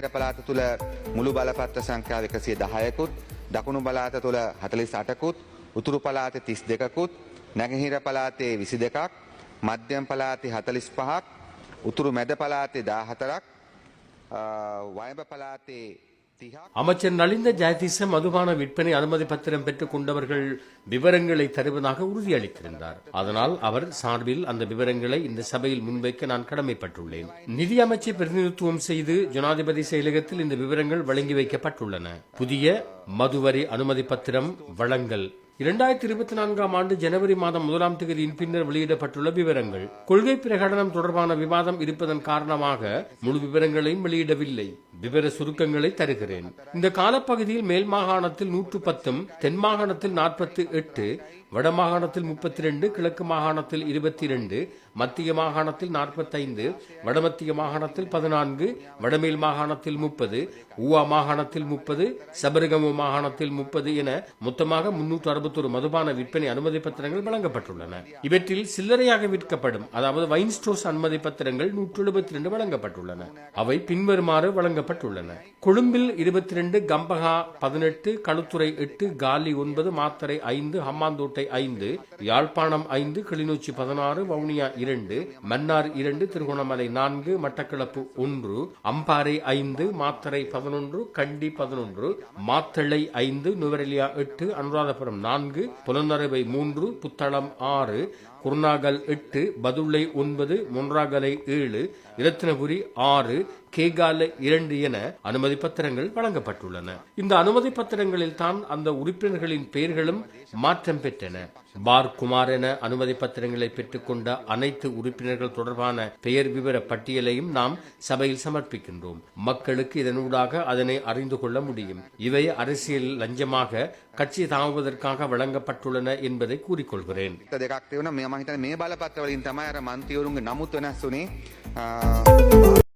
බටහිර පලාත තුළ මුළු බලපත්‍ර සංඛ්‍යාව එකසිය දහයකුත් දකුණු බලාත තුළ හතලිස් අටකුත් උතුරු පලාත තිස් දෙකකුත් නැගහිර පලාතේ විසි දෙකක් මධ්‍යම් පලාති හතලිස් පහක් උතුරු මැද පලාතේ දාහතරක් වයඹ පලාතේ තිහක් அமைச்சர் நலிந்த ஜாதிச மதுபான விற்பனை அனுமதி பத்திரம் பெற்றுக் கொண்டவர்கள் விவரங்களை தருவதாக உறுதியளித்திருந்தார். அதனால் அவர் சார்பில் அந்த விவரங்களை இந்த சபையில் முன்வைக்க நான் கடமைப்பட்டுள்ளேன். நிதி அமைச்சை பிரதிநிதித்துவம் செய்து ஜனாதிபதி செயலகத்தில் இந்த விவரங்கள் வழங்கி வைக்கப்பட்டுள்ளன. புதிய மதுவரி அனுமதி பத்திரம் வழங்கல். இரண்டாயிரத்தி இருபத்தி நான்காம் ஆண்டு ஜனவரி மாதம் முதலாம் தேதியின் பின்னர் வெளியிடப்பட்டுள்ள விவரங்கள். கொள்கை பிரகடனம் தொடர்பான விவாதம் இருப்பதன் காரணமாக முழு விவரங்களையும் வெளியிடவில்லை. விவர சுருக்கங்களை தருகிறேன். இந்த காலப்பகுதியில் மேல் மாகாணத்தில் நூற்று பத்தும் தென் மாகாணத்தில் நாற்பத்தி எட்டு வடமாகாணத்தில் முப்பத்தி ரெண்டு கிழக்கு மாகாணத்தில் இருபத்தி இரண்டு மத்திய மாகாணத்தில் நாற்பத்தைந்து வடமத்திய மாகாணத்தில் பதினான்கு வடமேல் மாகாணத்தில் முப்பது ஊவா மாகாணத்தில் முப்பது சபரிகமு மாகாணத்தில் முப்பது என மொத்தமாக முன்னூற்று அறுபத்தொரு மதுபான விற்பனை அனுமதி பத்திரங்கள் வழங்கப்பட்டுள்ளன. இவற்றில் சில்லறையாக விற்கப்படும் அதாவது வைன் ஸ்டோர்ஸ் அனுமதி பத்திரங்கள் நூற்று எழுபத்தி ரெண்டு வழங்கப்பட்டுள்ளன. அவை பின்வருமாறு வழங்கப்பட்டுள்ளன. கொழும்பில் இருபத்தி ரெண்டு கம்பகா பதினெட்டு களுத்துறை எட்டு காலி ஒன்பது மாத்தரை ஐந்து ஹம்மாந்தோட்டை ஐந்து யாழ்ப்பாணம் ஐந்து கிளிநொச்சி பதினாறு வவுனியா இரண்டு மன்னார் இரண்டு திருகோணமலை நான்கு மட்டக்களப்பு ஒன்று அம்பாறை ஐந்து மாத்தரை பதினொன்று கண்டி பதினொன்று மாத்தளை ஐந்து நுவரெலியா எட்டு அனுராதபுரம் நான்கு புலனறுவை மூன்று புத்தளம் ஆறு குர்நாகல் எட்டு பதுளை ஒன்பது முன்றாகலை ஏழு இரத்தினபுரி ஆறு கேகால இரண்டு என அனுமதி பத்திரங்கள் வழங்கப்பட்டுள்ளன. இந்த அனுமதி பத்திரங்களில் தான் அந்த உறுப்பினர்களின் பெயர்களும் மாற்றம் பெற்றன. பார் குமார் என அனுமதி பத்திரங்களை பெற்றுக்கொண்ட அனைத்து உறுப்பினர்கள் தொடர்பான பெயர் விவர பட்டியலையும் நாம் சபையில் சமர்ப்பிக்கின்றோம். மக்களுக்கு இதனூடாக அதனை அறிந்து கொள்ள முடியும். இவை அரசியல் லஞ்சமாக கட்சி தாவுவதற்காக வழங்கப்பட்டுள்ளன என்பதை கூறிக்கொள்கிறேன். මහිතන මේ බලපත්‍රවලින් තමයි අර මන්තිවරුන්ගේ නමුත් වෙනස් වනේ